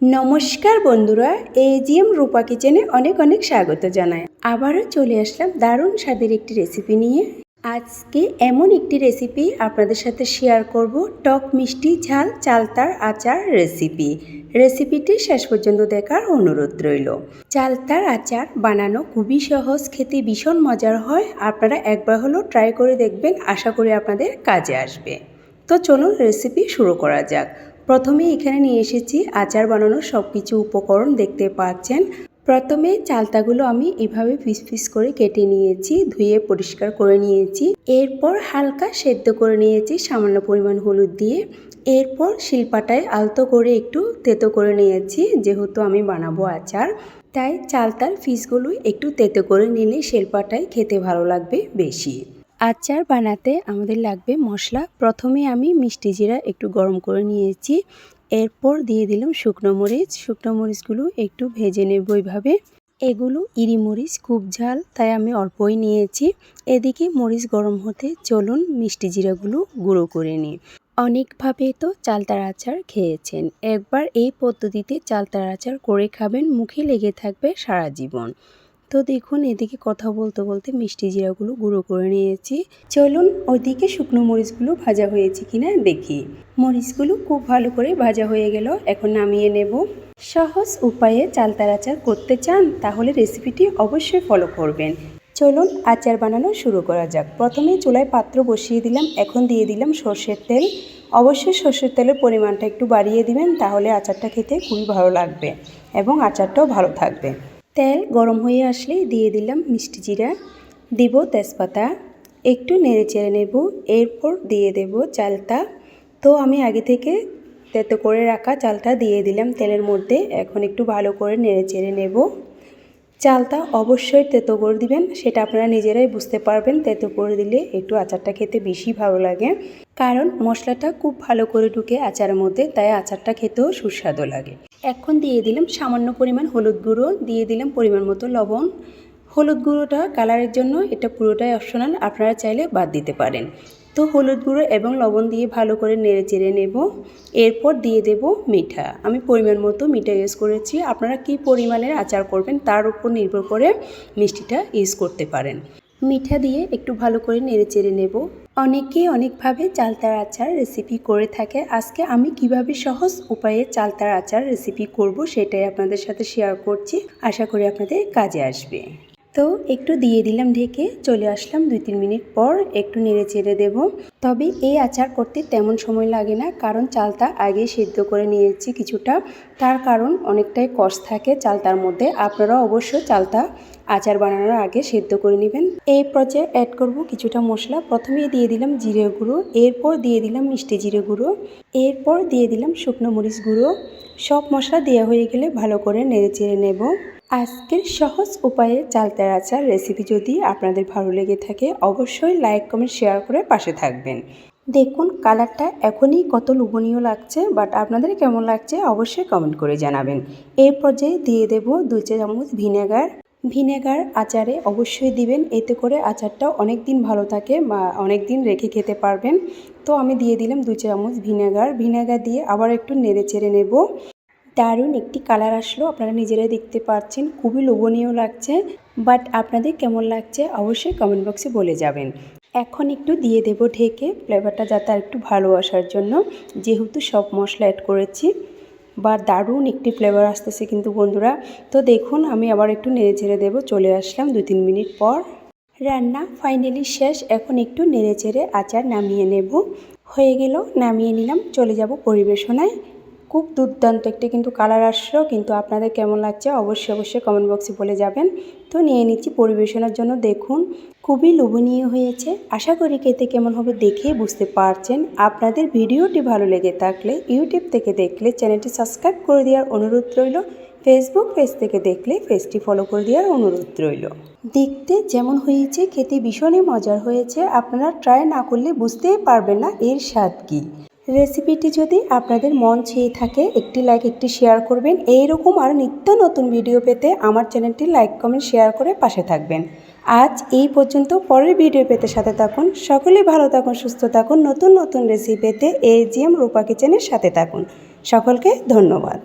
নমস্কার বন্ধুরা এজিএম রূপা কিচেনে অনেক অনেক স্বাগত জানাই। আবারও চলে আসলাম দারুণ স্বাদের একটি রেসিপি নিয়ে। আজকে এমন একটি রেসিপি আপনাদের সাথে শেয়ার করব টক মিষ্টি ঝাল চালতার আচার রেসিপি রেসিপিটি শেষ পর্যন্ত দেখার অনুরোধ রইল। চালতার আচার বানানো খুবই সহজ, খেতে ভীষণ মজার হয়। আপনারা একবার হলেও ট্রাই করে দেখবেন, আশা করি আপনাদের কাজে আসবে। তো চলুন রেসিপি শুরু করা যাক। প্রথমে এখানে নিয়ে এসেছি আচার বানানোর সব কিছু উপকরণ দেখতে পাচ্ছেন। প্রথমে চালতাগুলো আমি এভাবে পিস পিস করে কেটে নিয়েছি, ধুয়ে পরিষ্কার করে নিয়েছি। এরপর হালকা সেদ্ধ করে নিয়েছি সামান্য পরিমাণ হলুদ দিয়ে। এরপর শিলপাটায় আলতো করে একটু তেতো করে নিয়েছি, যেহেতু আমি বানাবো আচার। তাই চালতার ফিসগুলো একটু তেতো করে নিলে শিলপাটায় খেতে ভালো লাগবে বেশি। আচার বানাতে আমাদের লাগবে মশলা। প্রথমে আমি মিষ্টি জিরা একটু গরম করে নিয়েছি। এরপর দিয়ে দিলাম শুকনো মরিচ। শুকনো মরিচগুলো একটু ভেজে নেব এইভাবে এগুলো ইরি মরিচ, খুব ঝাল, তাই আমি অল্পই নিয়েছি। এদিকে মরিচ গরম হতে চলুন মিষ্টি জিরাগুলো গুঁড়ো করে নিই। অনেকভাবে তো চালতার আচার খেয়েছেন। একবার এই পদ্ধতিতে চালতার আচার করে খাবেন, মুখে লেগে থাকবে সারা জীবন। তো দেখুন, এদিকে কথা বলতে বলতে মিষ্টি জিরাগুলো গুঁড়ো করে নিয়েছি। চলুন, ওইদিকে শুকনো মরিচগুলো ভাজা হয়েছে কিনা দেখি। মরিচগুলো খুব ভালো করে ভাজা হয়ে গেল, এখন নামিয়ে নেব। সহজ উপায়ে চালতার আচার করতে চান, তাহলে রেসিপিটি অবশ্যই ফলো করবেন। চলুন, আচার বানানো শুরু করা যাক। প্রথমে চুলায় পাত্র বসিয়ে দিলাম, এখন দিয়ে দিলাম সর্ষের তেল। অবশ্যই সর্ষের তেলের পরিমাণটা একটু বাড়িয়ে দিবেন, তাহলে আচারটা খেতে খুবই ভালো লাগবে এবং আচারটাও ভালো থাকবে। তেল গরম হয়ে আসলে দিয়ে দিলাম মিষ্টি জিরা। দিব তেজপাতা। একটু নেড়ে চেড়ে নেব, এরপর দিয়ে দেব চালটা। তো আমি আগে থেকে তেতো করে রাখা চালটা দিয়ে দিলাম তেলের মধ্যে। এখন একটু ভালো করে নেড়ে চেড়ে নেব। চালটা অবশ্যই তেতো করে দিবেন, সেটা আপনারা নিজেরাই বুঝতে পারবেন। তেতো করে দিলে একটু আচারটা খেতে বেশি ভালো লাগে। কারণ মশলাটা খুব ভালো করে ঢুকে আচারের মধ্যে, তাই আচারটা খেতেও সুস্বাদু লাগে। এখন দিয়ে দিলাম সামান্য পরিমাণ হলুদ গুঁড়ো, দিয়ে দিলাম পরিমাণ মতো লবণ। হলুদ গুঁড়োটা কালারের জন্য এটা পুরোটাই অপশনাল, আপনারা চাইলে বাদ দিতে পারেন। তো হলুদ গুঁড়ো এবং লবণ দিয়ে ভালো করে নেড়ে চেড়ে নেব। এরপর দিয়ে দেব মিঠা। আমি পরিমাণ মতো মিঠা ইউজ করেছি। আপনারা কি পরিমাণের আচার করবেন তার উপর নির্ভর করে মিষ্টিটা ইউজ করতে পারেন। মিঠা দিয়ে একটু ভালো করে নেড়ে চেড়ে নেব। অনেকেই অনেকভাবে চালতার আচার রেসিপি করে থাকে। আজকে আমি কীভাবে সহজ উপায়ে চালতার আচার রেসিপি করব সেটাই আপনাদের সাথে শেয়ার করছি। আশা করি আপনাদের কাজে আসবে। তো একটু দিয়ে দিলাম ঢেকে, চলে আসলাম দুই তিন মিনিট পর একটু নেড়ে চেড়ে দেব। তবে এই আচার করতে তেমন সময় লাগে না, কারণ চালটা আগে সিদ্ধ করে নিয়েছি কিছুটা। তার কারণ অনেকটাই কষ থাকে চালতার মধ্যে। আপনারা অবশ্য চালটা আচার বানানোর আগে সেদ্ধ করে নেবেন। এই পর্যায়ে অ্যাড করব কিছুটা মশলা। প্রথমে দিয়ে দিলাম জিরে গুঁড়ো, এরপর দিয়ে দিলাম মিষ্টি জিরে গুঁড়ো, এরপর দিয়ে দিলাম শুকনো মরিচ গুঁড়ো। সব মশলা দেওয়া হয়ে গেলে ভালো করে নেড়ে চেড়ে নেব। আজকের সহজ উপায়ে চালতার আচার রেসিপি যদি আপনাদের ভালো লেগে থাকে, অবশ্যই লাইক কমেন্ট শেয়ার করে পাশে থাকবেন। দেখুন কালারটা এখনই কত লোভনীয় লাগছে বাট আপনাদের কেমন লাগছে অবশ্যই কমেন্ট করে জানাবেন। এই পর্যায়ে দিয়ে দেব দুই চামচ ভিনেগার ভিনেগার আচারে অবশ্যই দিবেন, এতে করে আচারটা অনেক দিন ভালো থাকে বা অনেক দিন রেখে খেতে পারবেন। তো আমি দিয়ে দিলাম দু চামচ ভিনেগার ভিনেগার দিয়ে আবার একটু নেড়ে চেড়ে নেব। দারুণ একটি কালার আসলো, আপনারা নিজেরাই দেখতে পাচ্ছেন, খুবই লোভনীয় লাগছে বাট আপনাদের কেমন লাগছে অবশ্যই কমেন্ট বক্সে বলে যাবেন। এখন একটু দিয়ে দেব ঢেকে ফ্লেভারটা যাতে আর একটু ভালো আসার জন্য, যেহেতু সব মশলা অ্যাড করেছি বা দারুণ একটি ফ্লেভার আসতেছে কিন্তু বন্ধুরা। তো দেখুন, আমি আবার একটু নেড়ে ছেড়ে দেবো, চলে আসলাম দু তিন মিনিট পর। রান্না ফাইনালি শেষ, এখন একটু নেড়ে চেড়ে আচার নামিয়ে নেব। হয়ে গেল, নামিয়ে নিলাম, চলে যাব পরিবেশনায়। খুব দুর্দান্ত একটি কিন্তু কালার আসলো, কিন্তু আপনাদের কেমন লাগছে অবশ্যই অবশ্যই কমেন্ট বক্সে বলে যাবেন। তো নিয়ে নিচ্ছি পরিবেশনের জন্য দেখুন, খুবই লোভনীয় হয়েছে। আশা করি খেতে কেমন হবে দেখে বুঝতে পারছেন। আপনাদের ভিডিওটি ভালো লেগে থাকলে ইউটিউব থেকে দেখলে চ্যানেলটি সাবস্ক্রাইব করে দেওয়ার অনুরোধ রইল। ফেসবুক পেজ থেকে দেখলে পেজটি ফলো করে দেওয়ার অনুরোধ রইল। দেখতে যেমন হয়েছে, খেতে ভীষণই মজার হয়েছে। আপনারা ট্রাই না করলে বুঝতেই পারবেন না এর স্বাদ কী। রেসিপিটি যদি আপনাদের মন চেয়ে থাকে, একটি লাইক একটি শেয়ার করবেন। এইরকম আর নিত্য নতুন ভিডিও পেতে আমার চ্যানেলটি লাইক কমেন্ট শেয়ার করে পাশে থাকবেন। আজ এই পর্যন্ত, পরের ভিডিও পেতে সাথে থাকুন। সকলেই ভালো থাকুন, সুস্থ থাকুন। নতুন নতুন রেসিপি পেতে এজিএম রূপা কিচেনের সাথে থাকুন। সকলকে ধন্যবাদ।